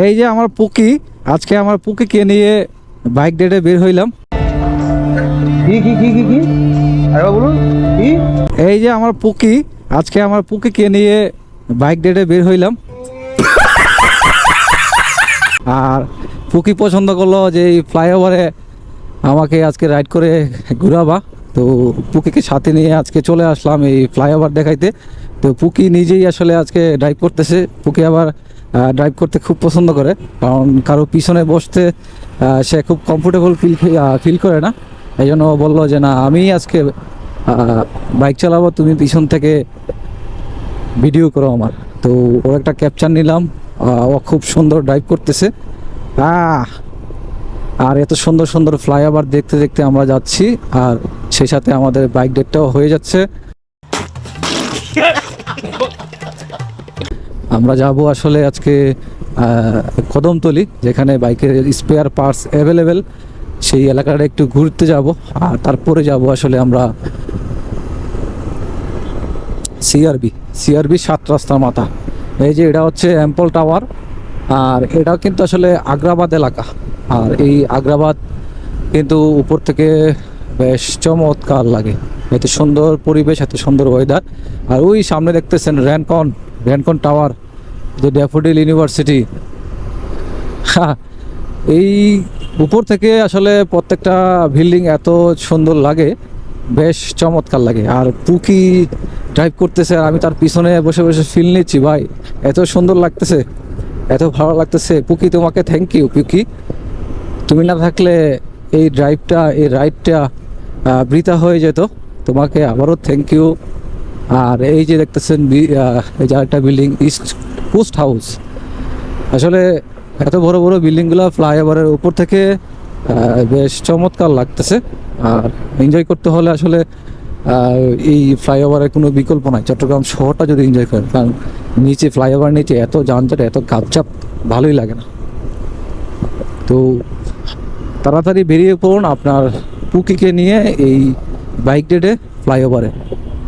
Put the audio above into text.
এই যে আমার পুকি আজকে আমার পুকিকে নিয়ে বাইক ডেটে বের হইলাম। কি কি কি কি কি? আরে বলুন কি? এই যে আমার পুকি আজকে আমার পুকিকে নিয়ে বাইক ডেটে বের হইলাম। আর পুকি পছন্দ করল যে এই ফ্লাইওভারে আমাকে আজকে রাইড করে ঘুরাবা। তো পুকিকে সাথে নিয়ে আজকে চলে আসলাম এই ফ্লাইওভার দেখাইতে। তো পুকি নিজেই আসলে আজকে ড্রাইভ করতেছে। পুকি আবার ড্রাইভ করতে খুব পছন্দ করে। কারণ কারও পিছনে বসতে সে খুব কমফোর্টেবল ফিল ফিল করে না। এই জন্য বলল যে, না, আমি আজকে বাইক চালাবো, তুমি পিছন থেকে ভিডিও করো আমার। তো ওর একটা ক্যাপচার নিলাম। ও খুব সুন্দর ড্রাইভ করতেছে। আর এত সুন্দর সুন্দর ফ্লাইওভার দেখতে দেখতে আমরা যাচ্ছি। আর সেই সাথে আমাদের বাইক ডেটটাও হয়ে যাচ্ছে। আমরা যাব আসলে আজকে কদমতলি, যেখানে বাইকের স্পেয়ার পার্টস অ্যাভেলেবেল সেই এলাকাটা একটু ঘুরতে যাব। আর তারপরে যাব আসলে আমরা সিআরবি সিআরবি সাত রাস্তার মাথা। এই যে এটা হচ্ছে অ্যাম্পল টাওয়ার আর এটাও কিন্তু আসলে আগ্রাবাদ এলাকা। আর এই আগ্রাবাদ কিন্তু উপর থেকে বেশ চমৎকার লাগে। এত সুন্দর পরিবেশ, এত সুন্দর ওয়েদার আর ওই সামনে দেখতেছেন র্যানকন র্যানকন টাওয়ার, যে ড্যাফোডিল ইউনিভার্সিটি। এই উপর থেকে আসলে প্রত্যেকটা বিল্ডিং এত সুন্দর লাগে, বেশ চমৎকার লাগে। আর পুকি ড্রাইভ করতেছে, আর আমি তার পিছনে বসে বসে ফিল নিচ্ছি, ভাই, এত সুন্দর লাগতেছে, এত ভালো লাগতেছে। পুকি, তোমাকে থ্যাংক ইউ পুকি। তুমি না থাকলে এই ড্রাইভটা এই রাইডটা বৃথা হয়ে যেত। তোমাকে আবারও থ্যাংক ইউ আর এই যে দেখতেছেন এই যে একটা বিল্ডিং ইস্ট পোস্ট হাউস আসলে এত বড় বড় বিল্ডিংগুলো ফ্লাইওভারের উপর থেকে বেশ চমৎকার লাগতেছে। আর এনজয় করতে হলে আসলে এই ফ্লাইওভারের কোনো বিকল্প নাই। চট্টগ্রাম শহরটা যদি এনজয় করেন, কারণ নিচে ফ্লাইওভার নিচে এত যানজট, এত কাপচাপ ভালোই লাগে না। তো তাড়াতাড়ি বেরিয়ে পড়ুন আপনার পুকিকে নিয়ে এই বাইক ডেটে ফ্লাইওভারে